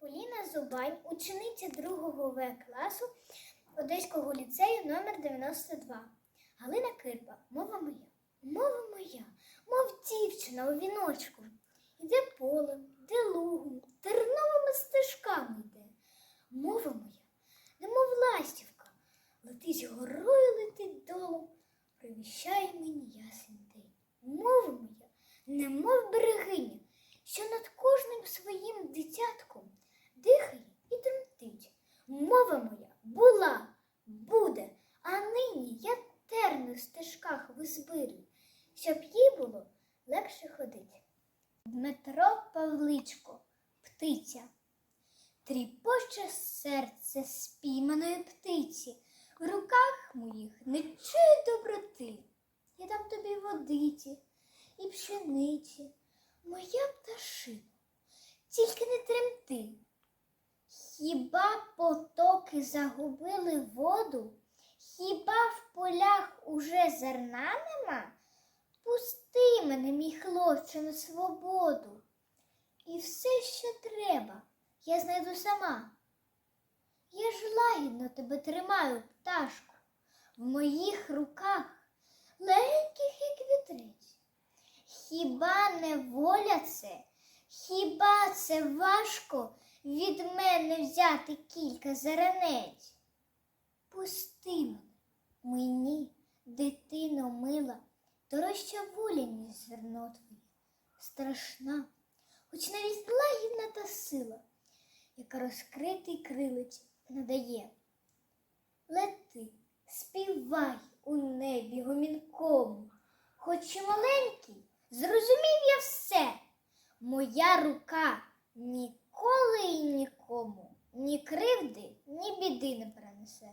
Поліна Зубань, учениця 2 В класу Одеського ліцею номер 92. Галина Кирпа, мова моя, мова моя, мов дівчина у віночку. Іде полем, іде лугом, терновими стежками йде. Мова моя, немов ластівка, летить горою, летить долом, привіщає мені ясен день. Мова моя, немов берегиня, що над кожним своїм дитятком. Мова моя була, буде, а нині я терни в стежках визбирю, щоб їй було легше ходить. Дмитро Павличко, птиця. Тріпоче серце спійманої птиці, в руках моїх не доброти. Я дам тобі водиці і пшениці, моя пташина, тільки не тремти. Хіба потоки загубили воду? Хіба в полях уже зерна нема? Пусти мене, мій хлопче, на свободу. І все, що треба, я знайду сама. Я ж лагідно тебе тримаю, пташку, в моїх руках, легеньких, як вітрець. Хіба не воля це? Хіба це важко від мене взяти кілька зернець? Пусти мені, дитино мила, дорожча воля, ніж зерно твоє, страшна, хоч навіть лагідна та сила, яка розкритий крилець надає. Лети, співай у небі гомінкому, хоч і маленький, зрозумів я все. Моя рука ніколи і нікому ні кривди, ні біди не принесе.